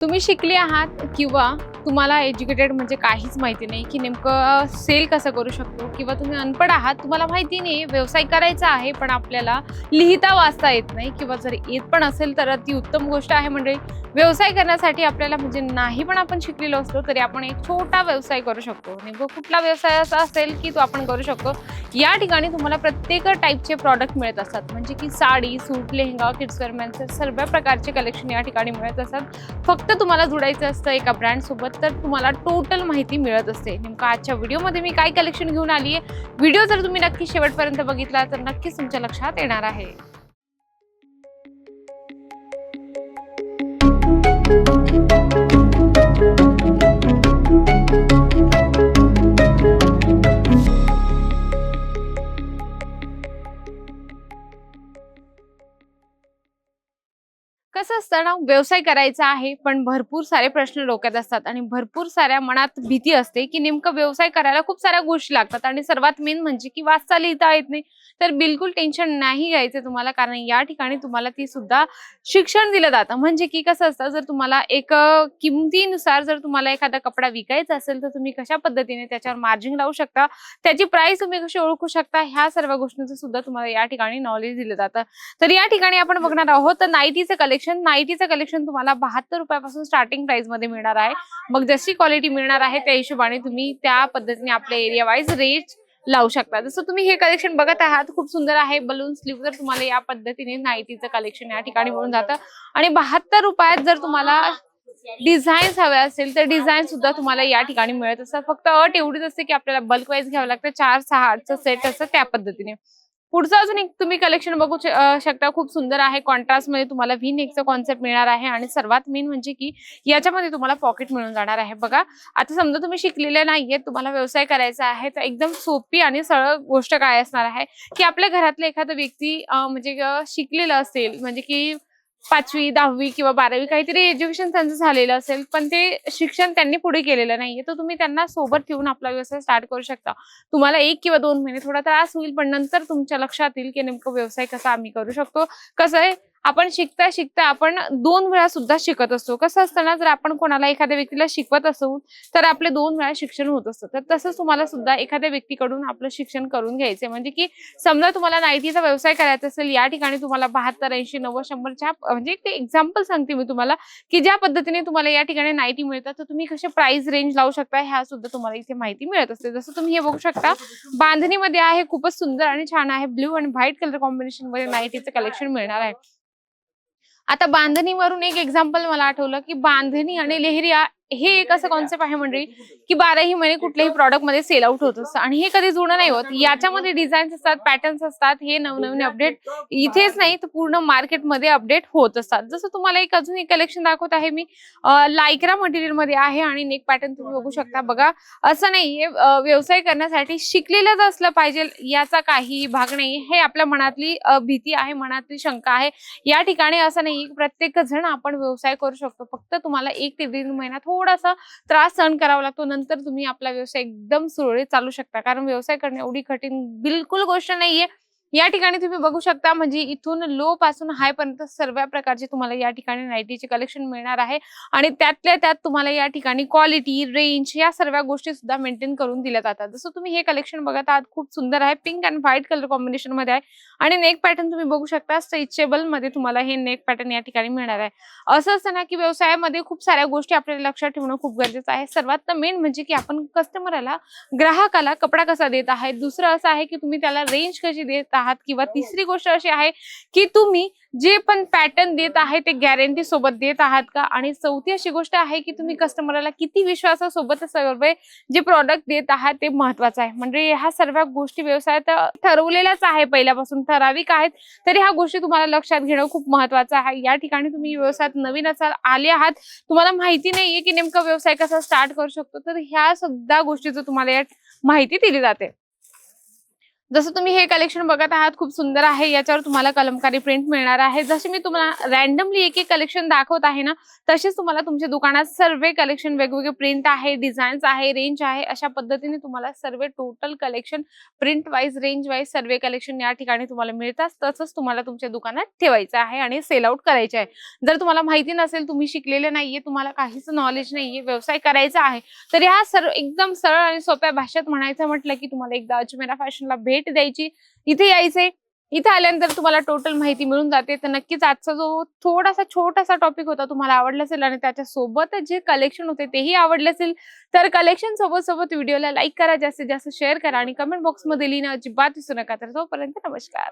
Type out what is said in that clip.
तुम्ही शिकले आहात किंवा तुम्हाला एज्युकेटेड म्हणजे काहीच माहिती नाही की नेमकं सेल कसं करू शकतो किंवा तुम्ही अनपढ आहात तुम्हाला माहिती नाही व्यवसाय करायचा आहे पण आपल्याला लिहिता वाचता येत नाही किंवा जर येत पण असेल तर ती उत्तम गोष्ट आहे. म्हणजे व्यवसाय करण्यासाठी आपल्याला म्हणजे नाही पण आपण शिकलेलो असलो तरी आपण एक छोटा व्यवसाय करू शकतो. नेमकं कुठला व्यवसाय असा असेल की तो आपण करू शकतो. या ठिकाणी तुम्हाला प्रत्येक टाईपचे प्रॉडक्ट मिळत असतात. म्हणजे की साडी सूट लेहंगा किड्स वेअरमॅनचे सर्व प्रकारचे कलेक्शन या ठिकाणी मिळत असतात. फक्त तुम्हाला जुडायचं असतं एका ब्रँडसोबत तर तुम्हाला टोटल माहिती मिळत असते. नेमकं आजच्या व्हिडिओमध्ये मी काय कलेक्शन घेऊन आली आहे व्हिडिओ जर तुम्ही नक्की शेवटपर्यंत बघितला तर नक्कीच तुमच्या लक्षात येणार आहे. कसं असतं ना व्यवसाय करायचा आहे पण भरपूर सारे प्रश्न डोक्यात असतात आणि भरपूर साऱ्या मनात भीती असते की नेमकं व्यवसाय करायला खूप साऱ्या गोष्टी लागतात आणि सर्वात मेन म्हणजे की वाचता लिहिता येत नाही. तर बिलकुल टेन्शन नाही घ्यायचं तुम्हाला कारण या ठिकाणी तुम्हाला ती सुद्धा शिक्षण दिलं जातं. म्हणजे की कसं असतं जर तुम्हाला एक किमतीनुसार जर तुम्हाला एखादा कपडा विकायचा असेल तर तुम्ही कशा पद्धतीने त्याच्यावर मार्जिन लावू शकता? त्याची प्राइस तुम्ही कशी ओळखू शकता? ह्या सर्व गोष्टींचं सुद्धा तुम्हाला या ठिकाणी नॉलेज दिलं जातं. तर या ठिकाणी आपण बघणार आहोत तर नाईटीचं कलेक्शन नाईटीचं कलेक्शन तुम्हाला बहात्तर रुपयापासून स्टार्टिंग प्राइसमध्ये मिळणार आहे. मग जशी क्वालिटी मिळणार आहे त्या हिशोबाने तुम्ही त्या पद्धतीने आपल्या एरिया वाईज रेट लावू शकता. जसं तुम्ही हे कलेक्शन बघत आहात खूप सुंदर आहे. बलून स्लीव जर तुम्हाला या पद्धतीने नाईटीचं कलेक्शन या ठिकाणी मिळून जातं. आणि बहात्तर रुपयात जर तुम्हाला डिझाईन्स हवे असेल तर डिझाईन सुद्धा तुम्हाला या ठिकाणी मिळत असतात. फक्त अट एवढीच असते की आपल्याला बल्क वाईज घ्यावं लागतं. चार सहा आठचं सेट असतं त्या पद्धतीने. पुढचं अजून एक तुम्ही कलेक्शन बघू शकता. खूप सुंदर आहे. कॉन्ट्रास्टमध्ये तुम्हाला व्ही नेकचा कॉन्सेप्ट मिळणार आहे. आणि सर्वात मेन म्हणजे की याच्यामध्ये तुम्हाला पॉकेट मिळून जाणार आहे. बघा आता समजा तुम्ही शिकलेले नाहीये तुम्हाला व्यवसाय करायचा आहे तर एकदम सोपी आणि सरळ गोष्ट काय असणार आहे? की आपल्या घरातले एखादा व्यक्ती म्हणजे शिकलेलं असेल म्हणजे की पाचवी दहावी किंवा बारावी काहीतरी एज्युकेशन त्यांचं झालेलं असेल पण ते शिक्षण त्यांनी पुढे केलेलं नाहीये. तर तुम्ही त्यांना सोबत ठेवून आपला व्यवसाय स्टार्ट करू शकता. तुम्हाला एक किंवा दोन महिने थोडा त्रास होईल पण नंतर तुमच्या लक्षात येईल की नेमकं व्यवसाय कसा आम्ही करू शकतो. कसं आहे आपण शिकता शिकता आपण दोन वेळा सुद्धा शिकत असतो. कसं असताना जर आपण कोणाला एखाद्या व्यक्तीला शिकवत असू तर आपले दोन वेळा शिक्षण होत असतं. तर तसंच तुम्हाला सुद्धा एखाद्या व्यक्तीकडून आपलं शिक्षण करून घ्यायचं म्हणजे की समजा तुम्हाला नाईटीचा व्यवसाय करायचा असेल या ठिकाणी तुम्हाला बहात्तर ऐंशी नव्वद शंभरच्या म्हणजे ते एक्झाम्पल सांगते मी तुम्हाला की ज्या पद्धतीने तुम्हाला या ठिकाणी नाईटी मिळतात तर तुम्ही कसे प्राइस रेंज लावू शकता ह्या सुद्धा तुम्हाला इथे माहिती मिळत असते. जसं तुम्ही हे बघू शकता बांधणीमध्ये आहे खूपच सुंदर आणि छान आहे ब्ल्यू आणि व्हाईट कलर कॉम्बिनेशनमध्ये नाईटीचं कलेक्शन मिळणार आहे. आता बांधणीवरून एक एक्झाम्पल मला आठवलं की बांधणी आणि लेहरिया हे एक असं कॉन्सेप्ट आहे मंडळी की बाराही महिने कुठल्याही प्रॉडक्टमध्ये सेल आउट होत असतं. आणि हे कधी जुनं नाही होत. याच्यामध्ये डिझाईन्स असतात पॅटर्न्स असतात हे नवनवीन अपडेट इथेच नाही तर पूर्ण मार्केटमध्ये अपडेट होत असतात. जसं तुम्हाला एक अजून एक कलेक्शन दाखवत आहे मी. लायक्रा मटेरियलमध्ये आहे आणि नेक पॅटर्न तुम्ही बघू शकता. बघा असं नाहीये हे व्यवसाय करण्यासाठी शिकलेलंच असलं पाहिजे याचा काही भाग नाही. हे आपल्या मनातली भीती आहे मनातली शंका आहे. या ठिकाणी असं नाही प्रत्येक जण आपण व्यवसाय करू शकतो. फक्त तुम्हाला एक ते दीड महिना हो थोडासा त्रास सहन करावा लागतो. नंतर तुम्ही आपला व्यवसाय एकदम सुरळीत चालू शकता. कारण व्यवसाय करणे एवढी कठीण बिलकुल गोष्ट नाहीये. या ठिकाणी तुम्ही बघू शकता म्हणजे इथून लो पासून हाय पर्यंत सर्व प्रकारचे तुम्हाला या ठिकाणी नायटीचे कलेक्शन मिळणार आहे. आणि त्यातल्या त्यात तुम्हाला या ठिकाणी क्वालिटी रेंज या सर्व गोष्टी सुद्धा मेंटेन करून दिल्या जातात. जसं तुम्ही हे कलेक्शन बघत आहात खूप सुंदर आहे. पिंक अँड व्हाईट कलर कॉम्बिनेशनमध्ये आहे. आणि नेक पॅटर्न तुम्ही बघू शकता स्ट्रेचेबलमध्ये तुम्हाला हे नेक पॅटर्न या ठिकाणी मिळणार आहे. असं असतं ना की व्यवसायामध्ये खूप साऱ्या गोष्टी आपल्याला लक्षात ठेवणं खूप गरजेचं आहे. सर्वात मेन म्हणजे की आपण कस्टमरला ग्राहकाला कपडा कसा देत आहे? दुसरं असं आहे की तुम्ही त्याला रेंज कशी देत आहात किंवा तिसरी गोष्ट अशी आहे की तुम्ही जे पण पॅटर्न देत आहे ते गॅरंटी सोबत देत आहात का? आणि चौथी अशी गोष्ट आहे की तुम्ही कस्टमरला किती विश्वासासोबत सर्व जे प्रॉडक्ट देत आहात ते महत्वाचं आहे. म्हणजे ह्या सर्व गोष्टी व्यवसायात ठरवलेल्याच आहे पहिल्यापासून. ठराविक आहेत. तरी ह्या गोष्टी तुम्हाला लक्षात घेणं खूप महत्वाचं आहे. या ठिकाणी तुम्ही व्यवसायात नवीन असाल आले आहात. तुम्हाला माहिती नाहीये की नेमका व्यवसाय कसा स्टार्ट करू शकतो. तर ह्या सुद्धा गोष्टीचं तुम्हाला यात माहिती दिली जाते. जसं तुम्ही हे कलेक्शन बघत आहात खूप सुंदर आहे. याच्यावर तुम्हाला कलमकारी प्रिंट मिळणार आहे. जसे मी तुम्हाला रॅन्डमली एक एक कलेक्शन दाखवत आहे ना तसेच तुम्हाला तुमच्या दुकानात सर्व कलेक्शन वेगवेगळे प्रिंट आहे डिझाईन्स आहे रेंज आहे अशा पद्धतीने तुम्हाला सर्व total collection print wise range wise सर्व कलेक्शन या ठिकाणी तुम्हाला मिळतात. तसंच तुम्हाला तुमच्या दुकानात ठेवायचं आहे आणि सेल आउट करायचे आहे. जर तुम्हाला माहिती नसेल तुम्ही शिकलेले नाहीये तुम्हाला काहीच नॉलेज नाहीये व्यवसाय करायचा आहे तर ह्या सर्व एकदम सरळ आणि सोप्या भाषेत म्हणायचं म्हटलं की तुम्हाला एकदा अजमेरा फॅशनला भेट द्यायची. इथे यायचे. इथे आल्यानंतर तुम्हाला टोटल माहिती मिळून जाते. तर नक्कीच आजचा जो थोडासा छोटासा टॉपिक होता तुम्हाला आवडला असेल आणि त्याच्यासोबत जे कलेक्शन होते तेही आवडले असेल तर कलेक्शन सोबत सोबत व्हिडिओला लाईक करा. जास्तीत जास्त शेअर करा आणि कमेंट बॉक्समध्ये लिहिणं अजिबात विसरू नका. तर तोपर्यंत नमस्कार.